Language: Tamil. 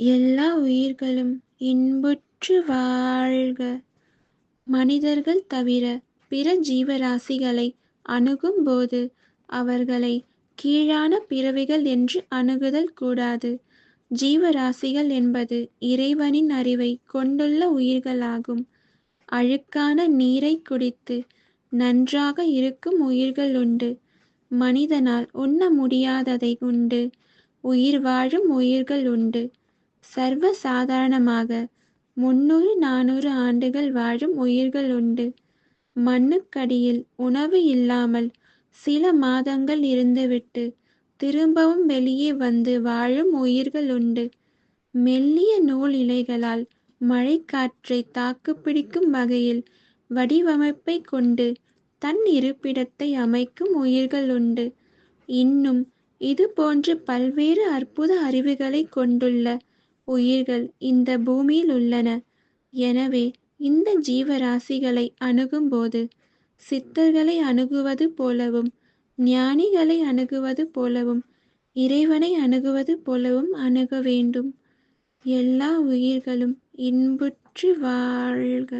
எல்லா உயிர்களும் இன்புற்று வாழ்க. மனிதர்கள் தவிர பிற ஜீவராசிகளை அணுகும்போது அவர்களை கீழான பிறவிகள் என்று அணுகுதல் கூடாது. ஜீவராசிகள் என்பது இறைவனின் அறிவை கொண்டுள்ள உயிர்களாகும். அழுக்கான நீரை குடித்து நன்றாக இருக்கும் உயிர்கள் உண்டு. மனிதனால் உண்ண முடியாததை உண்டு. உயிர் வாழும் உயிர்கள் உண்டு. சர்வ சாதாரணமாக முன்னூறு நானூறு ஆண்டுகள் வாழும் உயிர்கள் உண்டு. மண்ணுக்கடியில் உணவு இல்லாமல் சில மாதங்கள் இருந்துவிட்டு திரும்பவும் வெளியே வந்து வாழும் உயிர்கள் உண்டு. மெல்லிய நூல் இலைகளால் மழைக்காற்றை தாக்குப்பிடிக்கும் வகையில் வடிவமைப்பை கொண்டு தன் இருப்பிடத்தை அமைக்கும் உயிர்கள் உண்டு. இன்னும் இது போன்று பல்வேறு அற்புத அறிவுகளை கொண்டுள்ள உயிர்கள் இந்த பூமியில் உள்ளன. எனவே இந்த ஜீவராசிகளை அணுகும்போது சித்தர்களை அணுகுவது போலவும் ஞானிகளை அணுகுவது போலவும் இறைவனை அணுகுவது போலவும் அணுக வேண்டும். எல்லா உயிர்களும் இன்புற்று வாழ்க.